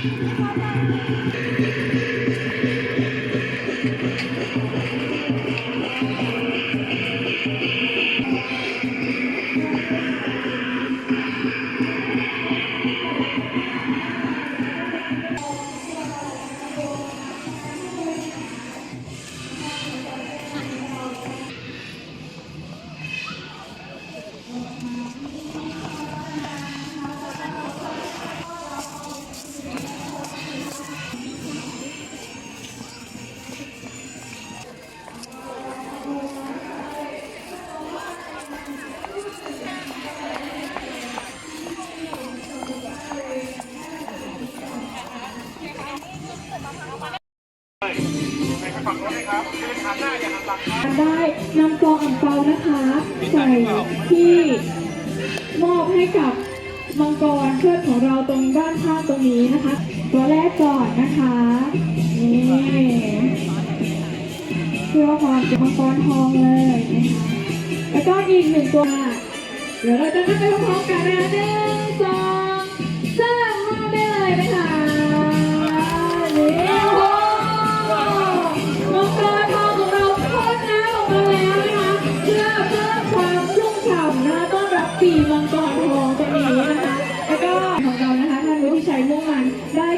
ハハハハ! ได้นำกองอ่างเปานะคะใส่ที่มอบให้กับมังกรเชิดของเราตรงด้านข้างตรงนี้นะคะตัวแรกก่อนนะคะนี่เพื่อความเป็นมังกรทองเลยนะคะแล้วก็อีกหนึ่งตัวเดี๋ยวเราจะนั่งไปพร้อมๆกันนะหนึ่งสองสามมอบได้เลยนะคะ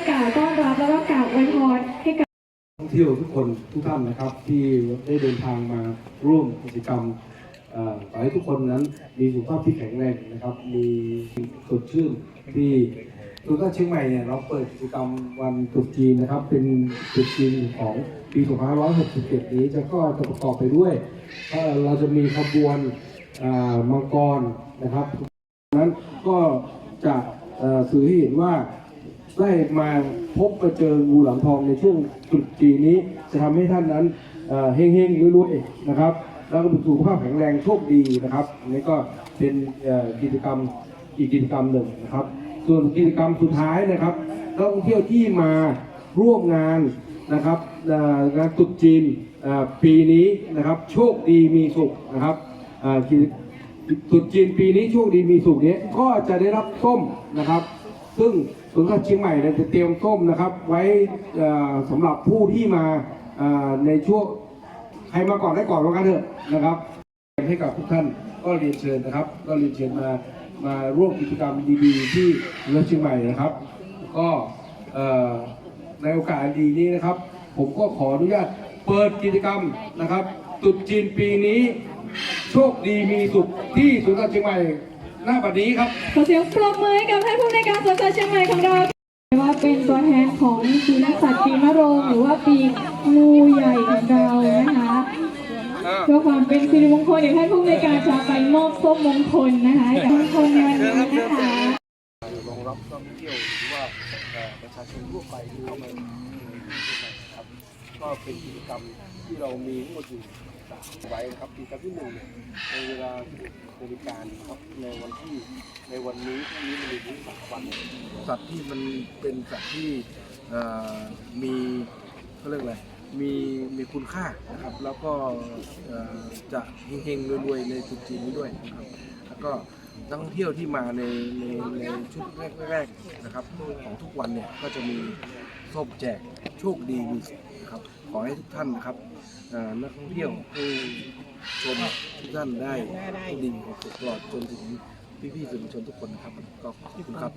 กล่าวต้อนรับแล้วก็กล่าวอวยพรให้กับท่องเที่ยวทุกคนทุกท่านนะครับ ที่ได้เดินทางมาร่วมกิจกรรมขอให้ทุกคนนั้นมีสุขภาพที่แข็งแรงนะครับ มีสดชื่นที่ทุกท่านเชียงใหม่เนี่ยเราเปิดกิจกรรมวันตรุษจีนนะครับ เป็นตรุษจีนของปี 2567 นี้จะก็จะประกอบไปด้วยเราจะมีขบวนมังกรนะครับนั้นก็จะสื่อให้เห็นว่า ได้มาพบมาเจองูหลังทองในช่วงตรุษจีนนี้ จะทำให้ท่านนั้นเอ่อเฮงรวยๆนะครับ แล้วก็มีสุขภาพแข็งแรงโชคดีนะครับนนี้ก็เป็นกิจกรรมอีกกิจกรรมหนึ่งนะครับ ส่วนกิจกรรมสุดท้ายนะครับนักท่องเที่ยวที่มาร่วมงานนะครับงานตรุษจีนปีนี้นะครับ โชคดีมีสุขนะครับเอ่อกิจตรุษจีนปีนี้โชคดีมีสุขเนี้ยก็จะได้รับส้มนะครับ ซึ่งสวนสัตว์เชียงใหม่เนี่ยจะเตรียมส้มนะครับ ไว้เอ่อสำหรับผู้ที่มาในช่วงใครมาก่อนได้ก่อนว่ากันเถอะนะครับ ให้กับทุกท่านก็เรียนเชิญนะครับ ก็เรียนเชิญมามาร่วมกิจกรรมดีๆ ที่สวนสัตว์เชียงใหม่นะครับ ก็ในโอกาสดีนี้นะครับ ผมก็ขออนุญาตเปิดกิจกรรมนะครับตรุษจีนปีนี้ โชคดีมีสุขที่สวนสัตว์เชียงใหม่ หน้าบัดนี้ครับ ขอเสียงปรบมือให้กับท่านผู้ในวยการสวนสัตว์เชียงใหม่ของเราว่าเป็นตัวแทนของปีนักสัตว์ปีมะโรงหรือว่าปีงูใหญ่ของเรานะคะเพื่อความเป็นสิริมงคลเดี๋ยวท่านผู้ในวยการจะไปมอบส้มมงคลนะคะให้กับมงคลในวันนี้นะคะรองรับนักท่องเที่ยวหรือว่าเอ่อประชาชนทั่วไปที่เข้ามาครับก็เป็นกิจกรรมที่เรามีทั้งหมดอยู่ สามไว้ครับปีกรรที่หนึ่งเนี่ยในเวลาบริการครับในวันที่ในวันนี้พรุ่งนี้มันมีสามวันสัตว์ที่มันเป็นสัตว์ที่เอ่อมีเขาเรียกอะไรมีมีคุณค่านะครับแล้วก็เอ่อจะเฮงๆรวยๆในจุดจีนนี้ด้วยนะครับแล้วก็ นักท่องเที่ยวที่มาในในในชุดแรกๆนะครับของทุกวันเนี่ยก็จะมีส้มแจกโชคดีมีนะครับขอให้ทุกท่านนะครับนักท่องเที่ยวผู้ชมทุกท่านได้ดีมีความสุขตลอดจนถึงพี่ๆสื่อมวลชนทุกคนนะครับก็ขอบคุณครับ